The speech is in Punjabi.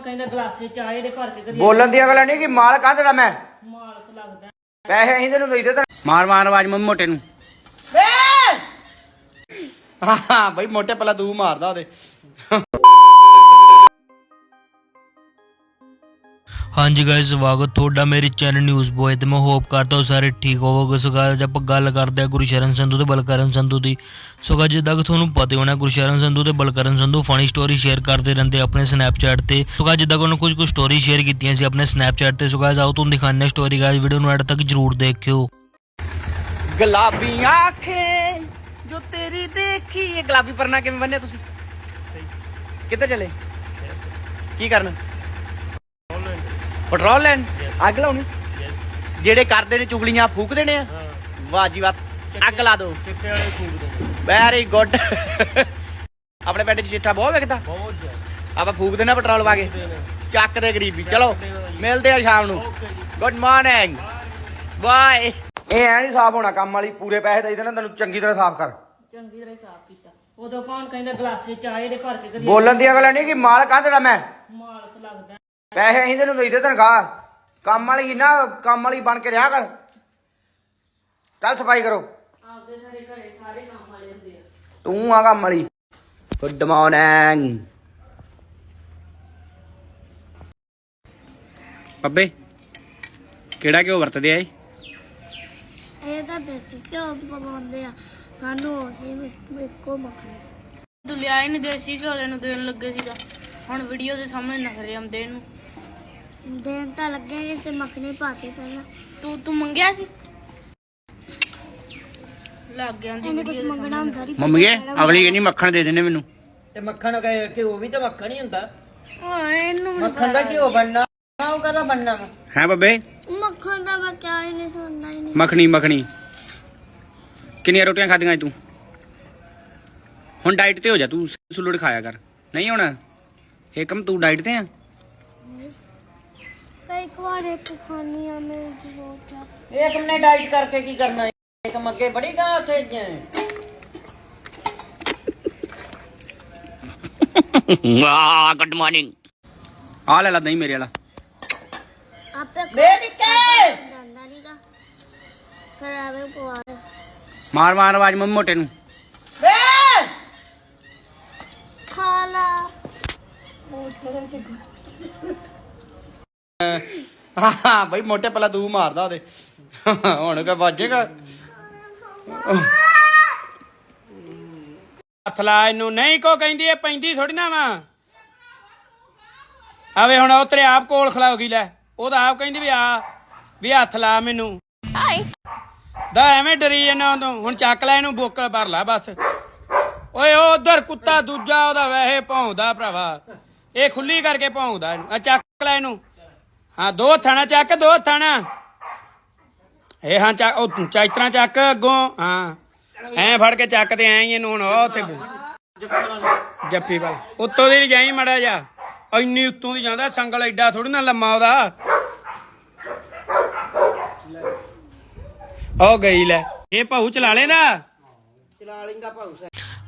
ਕਹਿੰਦਾ ਗਲਾਸੇ ਚਾਹ ਦੇ ਭਰ ਕੇ ਕਦੀ ਬੋਲਣ ਦੀ ਅਗਲਾ ਨਹੀਂ ਕਿ ਮਾਲ ਕਾਹਦਾ ਦਾ ਮੈਂ? ਮਾਲਕ ਲੱਗਦਾ। ਪੈਸੇ ਅਸੀਂ ਤੈਨੂੰ ਦੇ ਦਿੱਤੇ ਮਾਰ ਮਾਰ ਆਵਾਜ਼ ਮੰਮੀ ਮੋਟੇ ਨੂੰ। ਹਾਂ ਹਾਂ ਬਈ ਮੋਟੇ ਪਹਿਲਾਂ ਤੂੰ ਮਾਰਦਾ ਉਹਦੇ। ਹਾਂਜੀ ਗਾਇਸ ਸਵਾਗਤ ਤੁਹਾਡਾ ਮੇਰੇ ਚੈਨਲ ਨਿਊਜ਼ ਬੋਏ ਤੇ ਮੈਂ ਹੋਪ ਕਰਦਾ ਹਾਂ ਸਾਰੇ ਠੀਕ ਹੋਵੋਗੇ। ਸੋ guys, ਆਪਾਂ ਗੱਲ ਕਰਦੇ ਹਾਂ ਗੁਰਸ਼ਰਨ ਸੰਧੂ ਤੇ ਬਲਕਰਨ ਸੰਧੂ ਦੀ ਸੋ guys, ਜਿੱਦਾਂ ਕਿ ਤੁਹਾਨੂੰ ਪਤਾ ਹੋਣਾ ਗੁਰਸ਼ਰਨ ਸੰਧੂ ਤੇ Balkaran Sandhu funny story share ਕਰਦੇ ਰਹਿੰਦੇ ਆਪਣੇ ਸਨੈਪਚੈਟ ਤੇ। ਸੋ guys, ਜਿੱਦਾਂ ਕਿ ਉਹਨਾਂ ਕੁਝ ਕੁ ਸਟੋਰੀ ਸ਼ੇਅਰ ਕੀਤੀਆਂ ਸੀ ਆਪਣੇ ਸਨੈਪਚੈਟ ਤੇ। ਸੋ guys, ਆਓ ਤੁਹਾਨੂੰ ਦਿਖਾਉਂਦੇ ਹਾਂ ਸਟੋਰੀ ਗਾਇਸ ਵੀਡੀਓ ਨੂੰ ਐਡ ਤੱਕ ਜਰੂਰ ਦੇਖਿਓ। ਗੁਲਾਬੀ ਆਂਖੇ ਜੋ ਤੇਰੀ ਦੇਖੀ ਇਹ ਗੁਲਾਬੀ ਪਰਨਾ ਕਿਵੇਂ ਬੰਨਿਆ ਤੁਸੀਂ? ਕਿੱਧਰ ਚਲੇ? ਕੀ ਕਰਨ? ਪੈਟਰੋਲ ਲੈਣ? ਅੱਗ ਲਾਉਣੀ? ਜਿਹੜੇ ਕਰਦੇ ਨੇ ਚੁਗਲੀਆਂ ਫੂਕ ਦੇਣੇ ਆ? ਵਾਹ ਜੀ ਵਾਹ ਅੱਗ ਲਾ ਦੋ ਚਿੱਟੇ ਵਾਲੇ ਫੂਕ ਦੇ ਵੈਰੀ ਗੁੱਡ ਆਪਣੇ ਪਿੰਡ 'ਚ ਚਿੱਟਾ ਬਹੁਤ ਵਿਕਦਾ। ਬਹੁਤ ਜ਼ਿਆਦਾ। ਆਪਾਂ ਫੂਕ ਦੇਣਾ ਪੈਟਰੋਲ ਪਾ ਕੇ। ਚੱਕ ਦੇ ਗਰੀਬੀ। ਚਲੋ ਮਿਲਦੇ ਆ ਸ਼ਾਮ ਨੂੰ। ਗੁੱਡ ਮਾਰਨਿੰਗ ਬਾਏ ਇਹ ਐ ਨਹੀਂ ਸਾਫ਼ ਹੋਣਾ ਕੰਮ ਵਾਲੀ ਪੂਰੇ ਪੈਸੇ ਦੇ ਦੇਣਾ ਤੈਨੂੰ ਚੰਗੀ ਤਰ੍ਹਾਂ ਸਾਫ਼ ਕਰ। ਚੰਗੀ ਤਰ੍ਹਾਂ ਹੀ ਸਾਫ਼ ਕੀਤਾ। ਉਦੋਂ ਕੌਣ ਕਹਿੰਦਾ ਗਲਾਸੇ ਚਾਹ ਦੇ ਭਰ ਕੇ ਕਦੀ ਬੋਲਣ ਦੀ ਅਗਲਾ ਨਹੀਂ ਕਿ ਮਾਲ ਕਾਹਦਾ ਦਾ ਮੈਂ? ਮਾਲਕ ਪੈਸੇ ਅਸੀਂ ਤੈਨੂੰ ਦੇ ਦਿੱਤੇ ਤਨਖਾਹ। ਕੰਮ ਵਾਲੀ ਨਾ ਕੰਮ ਵਾਲੀ ਬਣ ਕੇ ਰਿਹਾ ਕਰ। ਚੱਲ ਸਫ਼ਾਈ ਕਰੋ। ਆਪਦੇ ਸਾਰੇ ਘਰੇ ਸਾਰੇ ਕੰਮ ਵਾਲੇ ਹੁੰਦੇ ਆ। ਤੂੰ ਆ ਕੰਮ ਵਾਲੀ। ਗੁੱਡ ਮਾਰਨਿੰਗ ਅੱਬੇ ਕਿਹੜਾ ਘਿਓ ਵਰਤਦੇ ਆ ਇਹ? ਇਹ ਤਾਂ ਦੇਸੀ ਘਿਓ ਪਵਾਉਂਦੇ ਆ। ਸਾਨੂੰ ਉਹੀ ਇੱਕੋ ਮੱਖਣੀ। ਤੂੰ ਲਿਆ ਹੀ ਨਹੀਂ ਦੇਸੀ ਘਿਓ ਦੇ ਨੂੰ ਦੇਣ ਲੱਗੇ ਸੀਗਾ। ਹੁਣ ਵੀਡੀਓ ਦੇ ਸਾਹਮਣੇ ਨਖਰੇ ਆਉਂਦੇ ਇਹਨੂੰ। ਦੇਣ ਤਾਂ ਲੱਗੇ ਨਹੀਂ ਤੇ ਮੱਖਣੀ ਪਾਤੀ ਪਹਿਲਾਂ। ਤੂੰ ਤੂੰ ਮੰਗਿਆ ਸੀ? ਲੱਗ ਗਿਆ ਦੀ ਇਹਨੇ ਕੁਝ ਮੰਗਣਾ ਹੁੰਦਾ ਨਹੀਂ ਮੰਮੀ ਅਗਲੀ ਕਹਿੰਦੀ ਮੱਖਣ ਦੇ ਦੇਣੇ ਮੈਨੂੰ। ਤੇ ਮੱਖਣ ਕਹੇ ਘਿਓ ਵੀ ਤਾਂ ਮੱਖਣ ਹੀ ਹੁੰਦਾ। ਹਾਂ ਇਹਨੂੰ ਵੀ ਮੱਖਣ ਦਾ ਘਿਓ ਬਣਨਾ ਉਹ ਕਹਦਾ ਬਣਨਾ ਵਾ? ਹੈ ਬੱਬੇ? ਮੱਖਣ ਦਾ ਮੈਂ ਕਿਹਾ ਹੀ ਨਹੀਂ ਸੁਣਦਾ ਹੀ ਨਹੀਂ। ਮੱਖਣੀ ਮੱਖਣੀ। ਕਿੰਨੀਆਂ ਰੋਟੀਆਂ ਖਾਧੀਆਂ ਅੱਜ ਤੂੰ? ਹੁਣ ਡਾਈਟ ਤੇ ਹੋ ਜਾ ਤੂੰ ਸੁਲੜ ਖਾਇਆ ਕਰ। ਨਹੀਂ ਹੁਣ? ਏਕਮ ਤੂੰ ਡਾਈਟ ਤੇ ਆ। ਇੱਕ ਵਾਰ ਇੱਕ ਖਾਣੀ ਆ ਮੈਂ ਸੋਚਿਆ ਇੱਕ ਨੇ ਡਾਈਟ ਕਰਕੇ ਕੀ ਕਰਨਾ ਇੱਕ ਮੱਗੇ ਬੜੀ ਗਾਂ ਉੱਥੇ ਜੇ ਵਾਹ ਗੁੱਡ ਮਾਰਨਿੰਗ ਆ ਲੈ ਲਾ ਦਹੀਂ ਮੇਰੇ ਵਾਲਾ। ਆਪੇ ਦੇ ਨਿੱਕੇ ਜਾਂਦਾ ਨਹੀਂਗਾ ਫਿਰ ਆਵੇ ਪਵਾ। ਮਾਰ ਮਾਰ ਆਵਾਜ਼ ਮੰਮੀ ਮੋਟੇ ਨੂੰ। ਵੇ! ਖਾ ਲਾ। ਹਾਂ, ਬਈ ਮੋਟੇ ਪਹਿਲਾਂ ਤੂੰ ਮਾਰਦਾ ਉਹਦੇ। ਹੁਣ ਕਾ ਵੱਜੇਗਾ? ਹੱਥ ਲਾ ਇਹਨੂੰ। ਨਹੀਂ, ਕੋ ਕਹਿੰਦੀ ਇਹ ਪੈਂਦੀ ਥੋੜੀ ਨਾ ਵਾ। ਆਵੇ ਹੁਣ ਉਹ ਤੇਰੇ ਆਪ ਕੋਲ ਖਲਾ ਗਈ ਲੈ। ਉਹਦਾ ਆਪ ਕਹਿੰਦੀ ਵੀ ਆ, ਵੀ ਹੱਥ ਲਾ ਮੈਨੂੰ। ਹਾਈ ਦਾ ਐਵੇਂ ਡਰੀ ਜਾਂਦਾ ਤੋਂ ਹੁਣ ਚੱਕ ਲੈ ਇਹਨੂੰ ਬੁੱਕ ਭਰ ਲੈ ਬਸ। ਓਏ, ਉਹ ਉਧਰ ਕੁੱਤਾ ਦੂਜਾ, ਉਹਦਾ ਵੈਸੇ ਭੌਂਦਾ ਭਰਾਵਾ। ਇਹ ਖੁੱਲੀ ਕਰਕੇ ਭੌਂਦਾ ਇਹਨੂੰ। ਆ ਚੱਕ ਲੈ ਇਹਨੂੰ। ਹਾਂ, ਦੋ ਥਾਣਾ ਚੱਕ, ਦੋ ਥਾਣਾ। ਇਹ ਹਾਂ ਚੱਕ, ਉਹ ਤੂੰ ਚੱਕ ਅੱਗੋਂ, ਹਾਂ। ਐ ਫੜ ਕੇ ਚੱਕ ਤੇ ਐ ਇਹਨੂੰ ਹੁਣ ਉਹ ਉੱਥੇ ਜੱਫੀ ਵਾਲ। ਉੱਤੋਂ ਦੀ ਜਾਈ ਮੜਾ ਜਾ ਇੰਨੀ ਉੱਤੋਂ ਦੀ ਜਾਂਦਾ, ਸੰਗਲ ਐਡਾ ਥੋੜੀ ਨਾ ਲੰਮਾ ਉਹਦਾ। ਉਹ ਗਈ ਲੈ। ਇਹ ਭਾਊ ਚਲਾ ਲੈਂਦਾ?